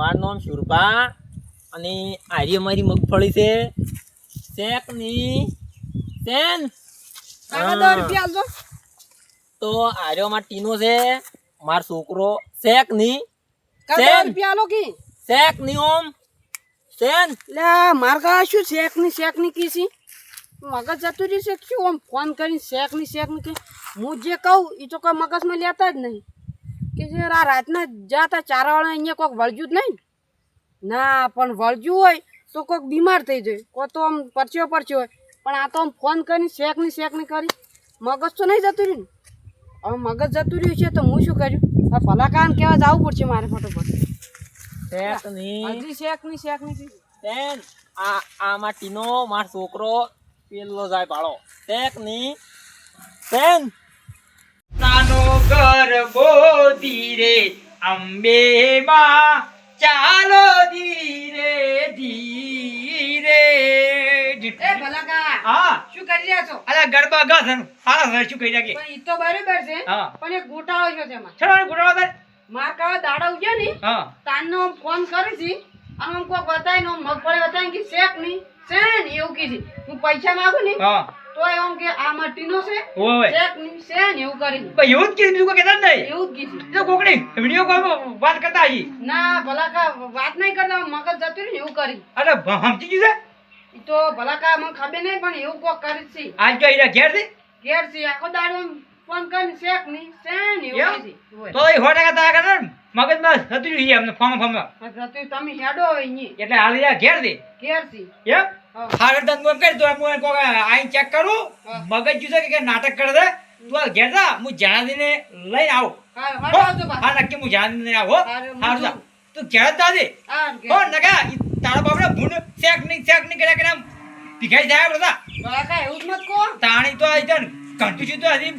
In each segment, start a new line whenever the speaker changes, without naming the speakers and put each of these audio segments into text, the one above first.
મારું નામ શુરભા અને આરી અમારી મગફળી છે શેન.
દસ રૂપિયા આલજો.
તો આર્યો માં ટીનો છે માર છોકરો શેકની શેન.
શેક કી?
ઓમ. શેન.
લે માર કા શું શેકની શેકની કી છી? મગજ જતું રહ્યું છે શું? ઓમ ફોન કરીને શેકની શેકની કી. હું જે કહું એ તો કોઈ મગજમાં લેતા જ નહીં. કે જે આ રાતના જાતા ચારાવાળા અહીંયા કોઈક વળજ્યું જ નહીં. ના પણ વળજ્યું હોય તો કોઈક બીમાર થઈ જાય. કો તો આમ પરચ્યો પરચ્યો હોય. પણ આ તો આમ ફોન કરીને શેકની શેકની કરી. મગજ તો નહીં જતું રહ્યું હવે મગજ જતું રહ્યું છે તો હું શું કર્યું? આ ભલાકાન કહેવા જવું પડશે મારે ફટોફટ
શેકની
શેકની શેકની શેકની કી
શેન આ આમાં ટીનો માર છોકરો પેલો જાય પાડો શેકની શેન
ગરબો ધીરે અંબે માં ચાલો ધીરે ધીરે.
એ ભલાકા
હા.
શું કરી રહ્યા છો?
અલા ગરબા ગા થન સારા સર શું કહી રાખી
પણ ઈ તો બરોબર છે પણ એક ગોટાળો છે તેમાં.
તાર
માર કાવા દાડા ઉગ્યા ની
હા.
તાનનો ફોન કરી છી અને કોક બતાવી નો મગફળી બતાવી કે શેકની શેન એવું કીધી હું પૈસા માંગુ ની
હા.
તો એમ કે આ મટીનો છે.
ઓય
શેકની શેન એવું કરી
ભાઈ એવું જ કીધું બીજું કોઈ કહેતા નહીં.
એવું જ કીધું.
તો કોકની વીડિયો કોલ વાત કરતા હજી.
ના ભલાકા વાત નહીં કરતા મગજ જતું ને એવું કરી.
અરે સમજી ગયું છે?
ઈ તો ભલાકા મને ખબર નહીં પણ એવું કોક કરી છે.
આજ જો અહીંયા ઘેર
ઘેર છે આખો દાડો ફોન કરીને શેકની શેન એવું
એમ? તો એ સો ટકા તારા કરે મગજમાં થતું રહ્યું છે એમને ફોર્મ ફોર્મ
તો તમે હેડો
એટલે હાલ ઘેર દે
ઘેર છે.
એમ. હારે તને એમ કરી તો હું એને કોક ચેક કરું. મગજ જુદો કે નાટક કરે દે તું આ ઘેર જા હું જણાદીને લઈને આવું.
હા,
નક્કી હું જણાદીને આવું?
હારે,
જા. તું ઘેર જ દાદી
હા,
નકા તારા બાપડા ભૂન શેક નહીં શેક નહીં કર્યા કર્યા આમ ભીખાઈ જાય બધા.
એવું મત.
તાણી તો આ તને કંટુ છું તો હજી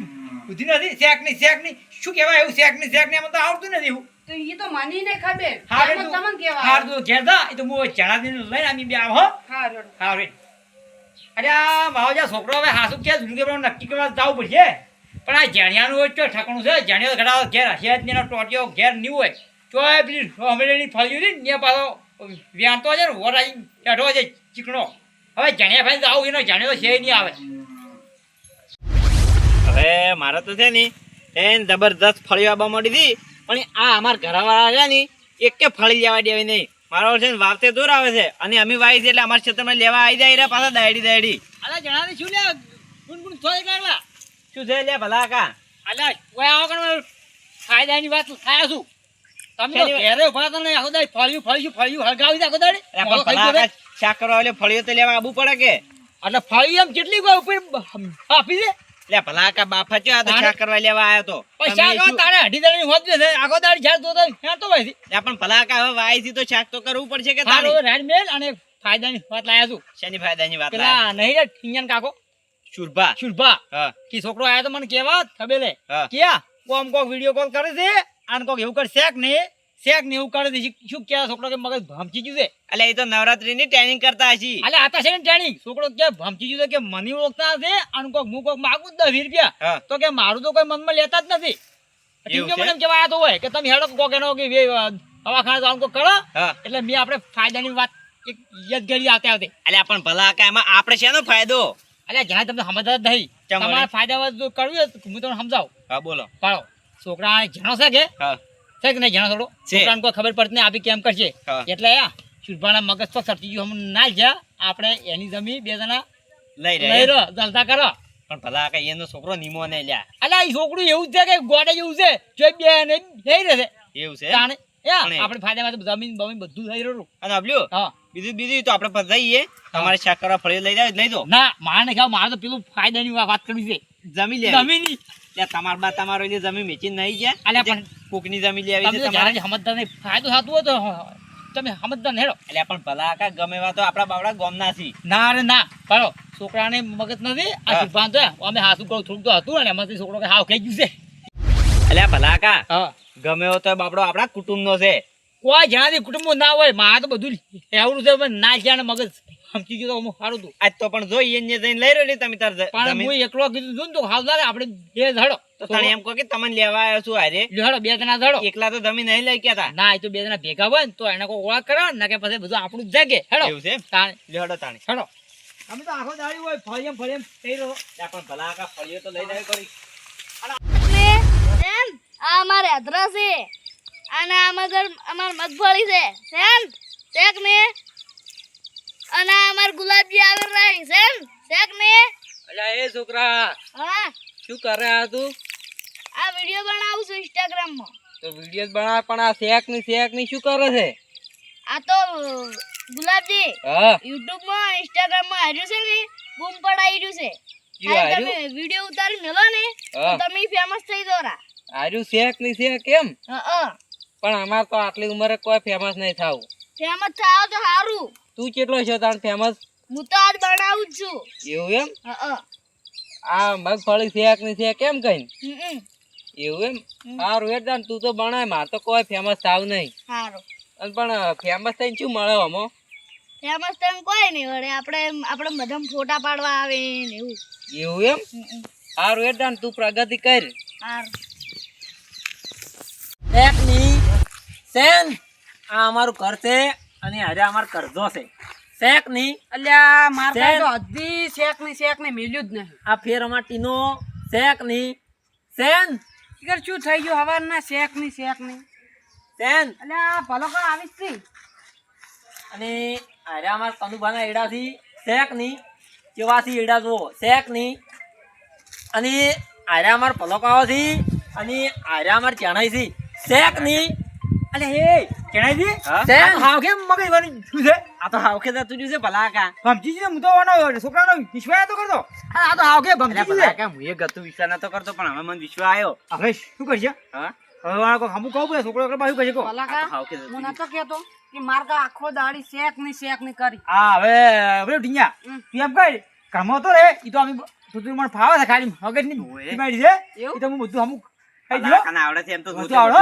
બુદ્ધિ નથી શેક નહીં શેક નહીં. શું કહેવાય એવું શેક નહીં શેક નહીં એમાં તો આવડતું નથી એવું.
તો ઈ તો મને નહીં ખબર.
હારે
એમ તમને કહેવાય.
હારું તું ઘેર જા એ તો હું જણાદીને લઈને આમી બે આવો હો.
હા, રડો.
હા રે. અરે આ માવજા છોકરો હવે હાસુ કે નક્કી કરવા જવું પડશે. પણ આ જણિયાનું હોય તો ઠકણું છે? જણિયો ઘડા ઘેર હશે જ ટોટિયો ઘેર નહીં હોય. તો એ પેલી હમણાંની ફળ્યું ને ને પાછો વ્યાણતો છે ને વોટ આવી બેઠો છે ચીકણો. હવે જાણિયા ભાઈ આવું એનો જણિયો છે નહીં આવે.
હવે મારે તો છે ને એને જબરદસ્ત ફળી આવવા મળી હતી. પણ આ અમાર ઘરવાળા છે ને એક કે ફળી લેવા દેવી નહીં. મારો છે ને વાવતે દૂર આવે છે. અને અમે વાવી છે એટલે અમારા ક્ષેત્રમાં લેવા આવી જાય પાછા દાયડી દાયડી.
અલા જણાની શું લે ગુનગુન થોય કાઢલા
શું છે લે ભલા કા?
અલા કોઈ આવો કણ ફાયદાની વાત થાય છું. તમે તો? ઘેરે ઊભા ને આખો દાડી ફળ્યું ફળ્યું ફળ્યું હળગાવી આખો દાડી.
શાક કરવા એટલે ફળીઓ તો લેવા આવવું પડે કે?
એટલે ફળી એમ કેટલી ઉપર આપી દે
લે ભલા કા બાફા ચો આ તો શાક કરવા લેવા આવ્યો તો.
પણ
તમે
શાક હવે
શું-
તારે અઢી દાડાની હોત છે આખો દાડી ઝાડ તો તો તો ભાઈ
લે પણ ભલા કા હવે વાવી છે તો શાક તો કરવું પડશે કે
હારો રેડ મેલ અને ફાયદાની વાત લાયા છું.
શેની ફાયદાની વાત?
નહીં રે ઠીંગન કાકો.
શુરભા. હા.
કે છોકરો આયો તો મને કેવા
થબેલે
ક્યાં? કોમ કોક વીડિયો કોલ કરે છે? આન કોક એવું કરશે શેક ને શેક ને એવું કરે છે શું કે છોકરો કે મગજ ભમચી ગયું છે?
એટલે એ તો નવરાત્રીની ટ્રેનિંગ કરતા હશી.
એટલે આતા છે ને ટ્રેનિંગ છોકરો કે ભમચી ગયું છે કે મને ઓળખતા હશે અને કોક હું કોક માગું દસ રૂપિયા. તો કે મારું તો કોઈ મનમાં લેતા જ નથી.
એવું
ટીંગો
છે?
મને એમ તો હોય કે તમે હેડો કોક એનો કે દવાખાને જવાનું કોક કરો. એટલે મેં આપણે ફાયદાની વાત એક યાદગારી આવતે આવતે.
અલ્યા પણ ભલા કા આપણે શેનો ફાયદો?
એટલે જ્યાં તમને સમજતા જ નહીં. ફાયદા કરવું હું તમને સમજાવું.
હા બોલો.
પાડો. છોકરા જણો છે કે?
હા.
છે કે નહીં? જાણો થોડો? છોકરાને કોઈ ખબર પડતી નહીં આપી કેમ કરશે? એટલે શુભાના મગજ તો સરતી ગયું. હમ ના જા આપણે એની જમી બે જણા
લઈ
લઈ
રહ્યા
જલતા કરો.
પણ ભલા કા એનો છોકરો નીમો ને લ્યા.
અલા એ છોકરું એવું છે કે ગોડે જેવું છે. જોઈ બે ને નહીં રહેશે
એવું છે?
જાણે યા
પણ એ-
આપણે ફાયદામાં જમીન બમીન બધું થઈ રહ્યું.
અને
હા.
બીજું બીજું તો આપણે તમારે શાક કરવા ફળી લઈ જાય લઈ દો.
ના મારે નહીં ખાવ મારે તો પેલું ફાયદાની વાત કરવી છે.
જમી લે
જમીનની
લે બા તમારો જમીન જમી વેચી નહીં ગયા.
અલ્યા પણ
કોકની જમી લેવી છે તમારે?
સમજદાર નહીં ફાયદો થતું હોય તો તમે સમજદાર હેડો.
એટલે પણ ભલા કા ગમે એવા તો આપણા બાવડા ગોમના છી
ના રે ના. પાડો. છોકરાને મગજ નથી આ
હા.
તો અમે હાસુ કરો થોડુંક તો હતું ને એમાંથી છોકરો કે હાવ ખાઈ ગયું છે.
એટલે ભલા કા ગમે એવો તો બાપડો આપણા કુટુંબનો છે.
કોઈ જ્યાંથી કુટુંબ ના હોય મારે તો બધું એવું છે ના જ્યાં મગજ સમજી ગયો હું સારું હતું.
આજ તો પણ જોઈએ જઈને લઈ રહ્યો ને તમે તાર
પણ હું એકલો કીધું ને તો હાલ લાગે આપણે બે ધડો
તો તો તને એમ કહો કે તમને લેવા આવ્યો છું હારે?
લ્યો બે જણા ધડો
એકલા તો તમે નહીં લઈ ગયા તા.
ના એ તો બે જણા ભેગા હોય ને તો એને કોઈ ઓળખ કરે ને કે પછી બધું આપણું જ જાગે. હેડો.
એવું છે?
તાણે.
લ્યો તાણી.
હેડો. અમે તો આખો દાડી હોય ફળિયમ ફળિયમ થઈ રહ્યો.
ત્યાં પણ ભલા આખા ફળીઓ તો લઈ જાય કરી
એમ આ અમારે અધરા છે. અને આમાં ઘર અમાર મગફળી છે. સેમ? શેક ને? અને અમાર ગુલાબજી આગળ રહી સેમ? શેક ને?
અલ્યા એ છોકરા
હા.
શું કરે આ તું?
વીડિયો બનાવું છું ઇન્સ્ટાગ્રામમાં
તો વીડિયો બનાવ પણ આ શેકની શેકની શું કરે છે?
આ તો ગુલાબજી
હા.
યુટ્યુબમાં ઇન્સ્ટાગ્રામમાં હાર્યું છે ને બૂમ પડાઈ રહ્યું છે. તમે વીડિયો ઉતારી મેલો ને તો તમે ફેમસ થઈ દોરા
આર્યું શેકની શેક કેમ
હા
પણ અમાર તો આટલી ઉંમરે કોઈ ફેમસ નહીં થાવું.
ફેમસ થાવ તો સારું
તું કેટલો છો તાણ ફેમસ
હું તો આજ બનાવું છું.
એવું એમ?
હા
આ મગફળી શેકની શેક કેમ કઈ એવું એમ? સારું હેડ તું તો ભણાય માર તો કોઈ ફેમસ થાવ નહીં.
સારું
પણ ફેમસ થઈને શું મળે અમો
ફેમસ તો એમ કોઈ નહીં વળે આપણે આપણે બધા ફોટા પાડવા આવે ને એવું.
એવું એમ? સારું હેડ તું પ્રગતિ કર.
સારું
સેન આ અમારું ઘર છે અને આજે અમાર કરજો છે. શેકની.
અલ્યા માર
શેક.
તો હજી શેકની શેક ને મેલ્યું જ નહીં.
આ ફેર અમાર ટીનો. શેકની. સેન
ઈગર શું થઈ ગયું હવારના શેકની શેકની
સેન
આ ભલો કર આવીશ તી.
અને અરે અમાર કનુભાના એડાથી શેકની કેવાથી એડા જો શેકની અને હારે અમાર પલોકાવાથી અને અરે અમાર ચણાઈથી શેકની
અલે હે. કેણાજી
હા?
આ કેમ મગજ વાનું શું છે?
આ તો હાવખે જતું છે ભલા કા
ભમજી છે હું તો વાનો છોકરાનો વિશ્વાસ તો કરતો. આ આ તો હાવ કે
એટલે
ભમજી
ભલા
છે?
કા હું એ ગતું વિચાર નતો કરતો પણ હવે મને વિશ્વાસ આવ્યો
હવે શું કરશે
હા?
હવે વાળા હમું કહું પડે છોકરો
ભલા
તો
કા હું નતો કેતો કે માર કા આખો દાડી શેકની શેકની કરી.
હા હવે હવે ઢીંગા. તું એમ કર કામો તો રે ઈ તો અમે તું મને ફાવે છે ખાલી
મગજની
બીમારી છે
એવું?
ઈ તો હું બધું હમું ખાઈ
ભલા
દીધો
આવડે છે એમ તો
આવડો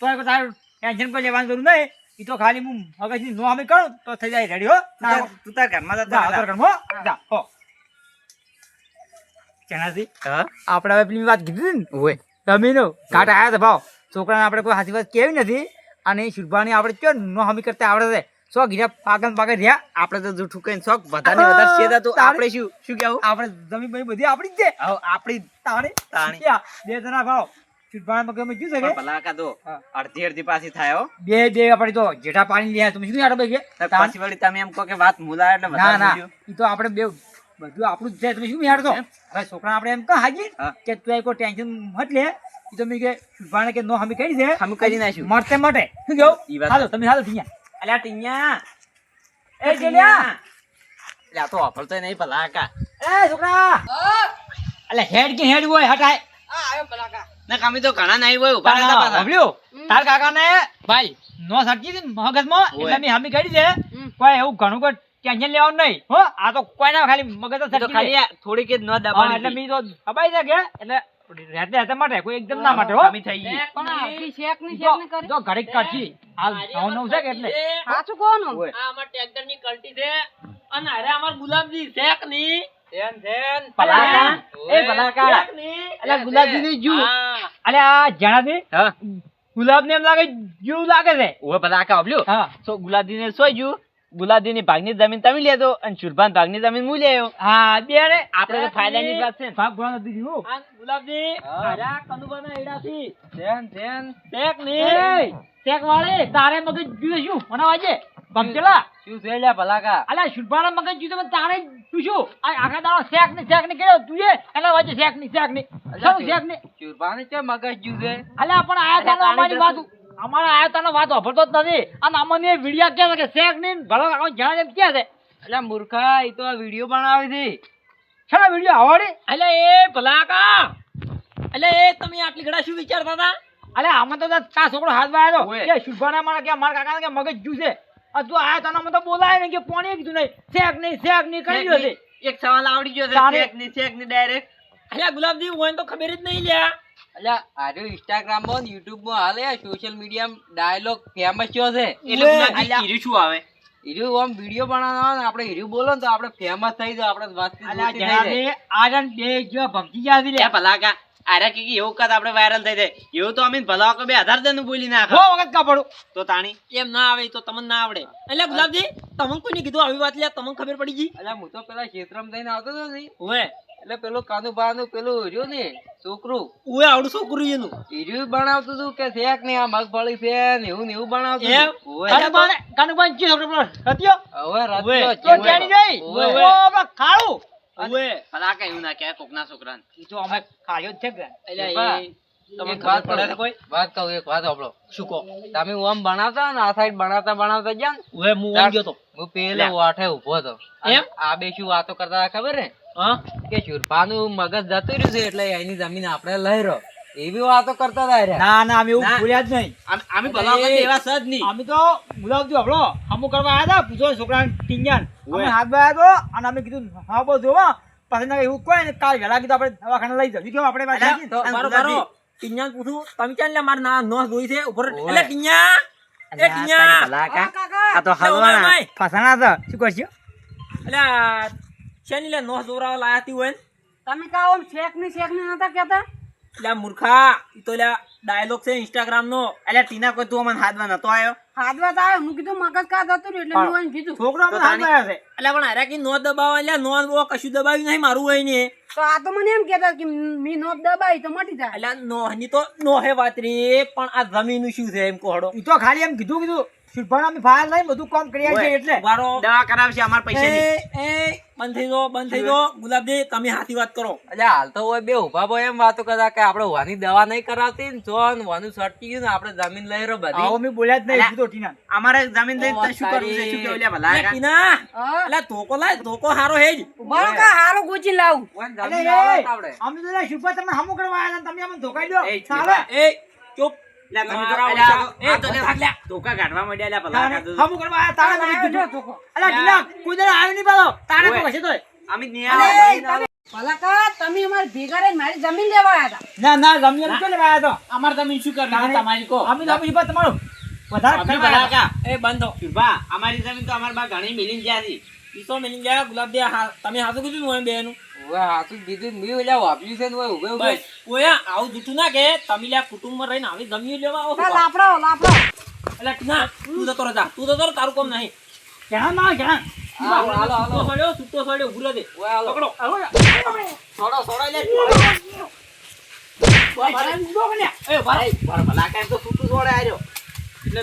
તો તારું ટેન્શન પર લેવાની જરૂર નહીં. એ તો ખાલી હું મગજની નો અમે કરું તો થઈ જાય રેડી હો?
તું તાર- ઘરમાં જતો
જા
રહે.
આવતર જા હો. કેનાથી
હા?
આપણે હવે પેલી વાત કીધી ને? ઓય. જમીનો કાટ આયા હતા ભાવ. છોકરાને આપણે કોઈ સાચી વાત કેવી નથી. અને શુભાની આપણે કયો નો હમી કરતા આવડે છે? સો ગીરા પાગન પાગન રહ્યા.
આપણે તો જૂઠું કઈ શોખ વધારે વધારે છેદા
તો
આપણે શું શું કેવું
આપણે જમીન બધી આપણી જ છે.
આપણી
તાણી
તાણી.
બે જણા ભાવ. શુભાના પગે શું છે
ભલા અડધી અડધી પાછી થાય હો.
બે બે આપણે તો જેઠા પાણી તમે શું
વળી તમે એમ કહો કે વાત મુલાય એટલે
ના ના ઈ તો આપણે બે બધું આપણું જ છે તમે શું યાર તો હવે છોકરા આપણે એમ કહા હાજી કે તું કોઈ ટેન્શન મત લે. ઈ તો મેં કે કે નો હમી કરી છે.
હમી કરી નાખ્યું.
મળતે મટે. શું
ઈ
હાલો તમે
અલ્યા
એ
તો વાપરતો નહીં ભલા કા.
એ છોકરા. અલ્યા હેડ કે હેડ હોય હટાય.
આ આવ્યો ભલા કા.
ના કામી તો ઘણા નહીં હોય ઊભા રહેતા પાછા.
બબલ્યો તાર કાકાને ભાઈ નો સટકી હતી મગજમાં એટલે મેં હમી કરી છે. કોઈ એવું ઘણું કોઈ ટેન્શન લેવાનું નહીં હો. આ તો કોઈ ના ખાલી મગજ તો
ખાલી થોડીક જ ન
હા, એટલે
હતી.
તો દબાઈ છે એટલે રહેતે રહેતે માટે કોઈ એકદમ ના માટે હો.
કામી થઈ ગઈ.
પણ આ શેકની શેકની કરી.
જો ઘડીક કાઢી. હાલ નવ નવ છે એટલે?
સાચું કોનું?
આ અમાર ટ્રેક્ટરની કલ્ટી છે. અને અરે અમાર ગુલાબજી શેકની ની જુ ગુલાબ ને એમ લાગે જુ લાગે છે.
ગુલાબજી ને સોઈ ગયું ગુલાબજી ની ભાગની જમીન તમે લેતો અને શુરભાન ભાગની જમીન હું લેયો
હા બે ને
આપણે તો ફાયદાની વાત છે
ભાગ ગુલાબ દીધી હું. ગુલાબજી. એડાથી
ધ્યાન ધ્યાન.
ની વાળે. તારે મગજ જુએ શું? મને વાજે. ભમચલા
શું છે લ્યા ભલા કા
અલ્યા શુભાના મગજ જુદો પણ તું શું? આ આખા દાડો શેક ને શેક ને કર્યો તું એ એના વચ્ચે શેકની શેકની શું શેકની
શુરભાને છે મગજ જુ છે?
અલ્યા પણ આયા તાનો અમારી વાત અમારા આયા તાનો વાત વાપરતો જ નથી. અને અમને વિડિયા કે છે કે શેકની ભલો કાકો જાણે એમ છે?
એટલે મૂર્ખા એ તો આ વીડિયો બનાવે હતી
છેલ્લા વિડિયો? આવડે
એટલે એ ભલાકા! એટલે એ તમે આટલી ઘડા શું વિચારતા હતા?
અલે આમાં તો તા છોકરો હાથ
ઓય.
કે શુભાના મારા કે મારા કાકા કે મગજ જુ આ આયા તાનો મને તો બોલાય ને કે પોણી કીધું નહીં. શેક નહીં શેક નહીં કરી રહ્યો છે
એક સવાલ આવડી ગયો છે. શેકની શેકની ડાયરેક્ટ
અલ્યા ગુલાબજી હોય તો ખબર જ નહીં લ્યા.
એટલે આજે ઇન્સ્ટાગ્રામમાં યુટ્યુબમાં હાલે સોશિયલ મીડિયા ડાયલોગ ફેમસ થયો છે.
એટલે ગુલાબજી શું આવે?
હીરું આમ વીડિયો બનાવવાનો ને આપણે હીરું બોલો ને તો આપણે ફેમસ થઈ જાય આપણે વાતચીત
અલ્યા
જાય.
બે જો ભમજી
અરે કે એવું કદ આપણે વાયરલ થઈ જાય. એવું તો અમે ભલા કે બે હજાર જણ બોલી
હો વખત કા પડું?
તો તાણી.
એમ ના આવે તો તમને ના આવડે. એટલે ગુલાબજી તમને કોઈને કીધું આવી વાત લે તમને ખબર પડી ગઈ?
અલ્યા હું તો પેલા ક્ષેત્રમાં થઈને આવતો તો નહીં.
ઓએ
એટલે પેલું કાનું બાનું પેલું રહ્યું ને છોકરું.
ઓએ આવડું છોકરું એનું.
હીર્યું બનાવતું હતું કે શેક ને આ મગફળી છે ને એવું ને એવું બનાવતું
કાનુબાને ચી છોકરો રત્યો?
હવે
ઓવે.
તો જાણી જઈ. ઓ કાળું
ઓએ
ભલા કે એવું ના કહેવાય કોકના છોકરાને.
ઈ તો અમે કાળ્યો જ છે કે
એટલે
બા,
એ તમને
એક વાત
પડે કોઈ?
વાત કહું એક વાત સાંભળો
શું કહો?
તમે ઓમ બનાવતા ને આ સાઈડ બનાવતા બનાવતા ગયા ને?
ઓએ હું ઓમ ગયો તો.
હું પેલો વાઠે ઊભો હતો.
એમ?
આ બે શું વાતો કરતા ખબર ને
હા?
કે શુરપાનું મગજ જતું રહ્યું છે એટલે એની જમીન આપણે લઈ રહ્યો. એવી વાતો કરતા હતા
ના ના અમે એવું ભૂલ્યા જ નહીં.
અમે- ભલા વખત એવા સજ નહીં.
અમે તો ગુલાબજી હબળો હમું કરવા આવ્યા હતા પૂછો છોકરા ટીંગાન. અમે હાથ બાયા તો અને અમે કીધું હા બહુ જોવા પછી ના એવું કોઈ ને કાલ વહેલા કીધું આપણે દવાખાને લઈ જવું કેમ આપણે
પાસે
તો ટીન્યા પૂછું તમે ક્યાં લે માર ના નોસ જોઈ છે? ઉપર. એટલે ટીન્યા એ
કા
કાકા.
આ તો હલવાના.
ફસાણા હતા. શું કરશો?
એટલે શેની લે નોસ જોરાવા લાયા તી હોય ને?
તમે કહો આમ શેકની શેકની નતા કેતા
એટલે મૂર્ખા ઈ તો લ્યા ડાયલોગ છે ઇન્સ્ટાગ્રામ નો.
એટલે ટીના કોઈ તું મને હાથમાં નતો આવ્યો
હાથમાં આવ્યો હું કીધું મગજ કા જતું રહ્યું એટલે મેં કીધું.
છોકરો મને
હાથમાં
આવ્યો છે.
એટલે પણ હારે કે નો દબાવ એટલે નો બો કશું દબાવ્યું નહીં મારું હોય ને
તો આ તો મને એમ કેતા કે મી નો દબાઈ તો મટી જાય.
એટલે નો ની તો નો હે વાત રે પણ આ જમીન શું છે એમ કોહડો
એ તો ખાલી એમ કીધું કીધું. શુભણ અમે ફાયર બધું કામ કરી આવીએ એટલે.
વારો
દવા કરાવશે અમાર પૈસા
એ એ બંધ થઈ દો બંધ થઈ દો ગુલાબજી તમે હાથી વાત કરો.
અલ્યા હાલ તો હોય બે ઊભા ભાઈ એમ વાતો કરતા કે આપણે વાની દવા નહીં કરાવતી ને જો ને વાનું સટકી ગયું ને આપણે જમીન લઈ રહ્યો બધી.
આવો મેં બોલ્યા જ નહીં. કીધું ટીના
અમારે જમીન
લઈ
તો શું કરવું છે? શું કેવું લ્યા ભલા
ટીના એટલે ધોકો લાય ધોકો હારો હે જ
મારો કા હારો ગોચી લાવું.
ઓન જમીન આપણે.
અમે તો શુભા તમને હમું કરવા આયા તમે અમને ધોકાઈ દો. ચાલે.
એ ચૂપ. ધોકા
કાઢવા માંડ્યા લ્યા ભલા
તારે
કા તો.
હમું કરવા તારે મને
આવ્યો જો
કીધું
ધોકો.
અલા ટીના કોઈ દાડો આવ્યો નહીં પાછો. તારે તો હશે તોય.
અમે નહીં
અરે, તમે- અમારે ભેગા રહીને મારી જમીન લેવા આવ્યા હતા.
ના ના જમીન તો લેવા આવ્યા તો.
અમારે તમે શું કરવું? તમારી કો
અમે તો તમારું વધારે.
એ બંધો
અમારી જમીન તો અમારા બા ઘણી મિલી ગયા છે.
ઈ તો મેલી જાય ગુલાબ દે હા તમે હાથું કીધું બે નું બેનું
ઓવે હાથું જ કીધું ને મેં ઓલા વાપર્યું છે ને ઓય ઉભે ઉભે
બસ. ઓયા આવું જૂઠું ના કે તમે લ્યા કુટુંબમાં રહીને આવી જમીન લેવા આવો
કા લાપડાઓ લાપડાઓ
એટલે
ક્યાં ક્યાં?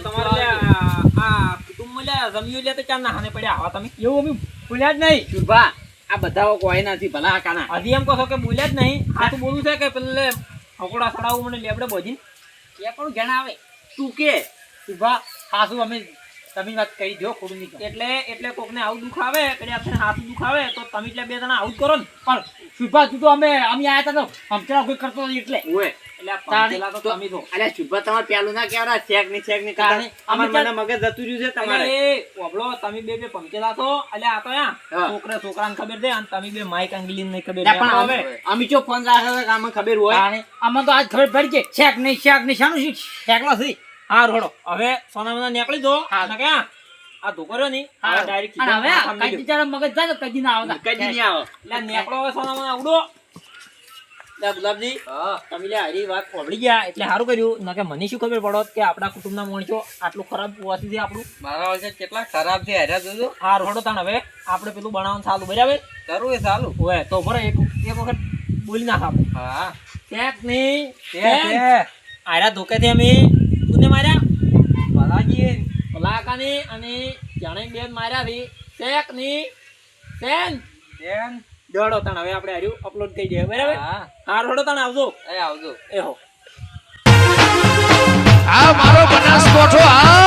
તમારે આ કુટુંબ જમ્યું જમીન તો ચાર ના હાને પડ્યા? આવા તમે?
એવું અમે ભૂલ્યા જ નહીં.
આ બધા કોઈ નથી ભલા કાના.
હજી એમ કહો છો કે બોલ્યા જ નહીં. આ તો બોલું છે કે પેલે હકોડા સડાવું મને લેબડે બોજી
એ પણ જણાવે? તું કે?
ઊભા. સાસુ અમે તમે વાત કરી દો ખોડું નહીં એટલે એટલે કોકને આવું દુખ આવે કદી આપણે હાથું દુખ આવે તો તમે એટલે બે જણા આવું જ કરો ને.
પણ સુભા તું તો અમે અમે આયા હતા તો હમચરા કોઈ કરતો નથી એટલે.
ઓય.
છો
છે
છો. છોકરા ખબર છે તમે બે માઈક અંગલી નહીં ખબર.
લ્યા, પણ
હવે.
અમે અમે ફોન રાખે આમાં ખબર હોય?
તાણે.
તો આજ ખબર પડી કે શેક નહીં શેક નહીં શાનું છે.
હા રોડો હવે સોના નીકળી દો ક્યાં? આ ધોકો રહ્યો ની. ડાયરેક્ટ
હવે કદી મગજ જાય કદી ના આવતા.
કદી નહીં આવો.
એટલે નીકળો હવે સોના ઉડો. ગુલાબજી તમે લે હારી વાત ઓબળી ગયા એટલે સારું કર્યું. નકે મને શું ખબર પડો કે આપણા કુટુંબના માણસો આટલું ખરાબ વાસી છે આપણું?
મારા વર્ષે કેટલા ખરાબ છે હેરા જોજો
હા રોડો તાણ હવે. આપણે પેલું બનાવવાનું ચાલુ બરાબર?
કરું એ ચાલુ.
હોય તો ભરે એક એક વખત બોલી નાખ આપણે.
હા.
ક્યાંક નહીં આયરા ધોકેથી અમે કોને માર્યા.
ભલાજી
ભલાકાને અને જાણે બેન માર્યા છે. શેક નહીં સેન
બેન
દોડો તાણ હવે આપણે હાર્યું અપલોડ કરી જાય. બરાબર? હા રોડો તાણ આવજો.
એ આવજો.
એ હો.
આ મારો બનાસકોઠો આ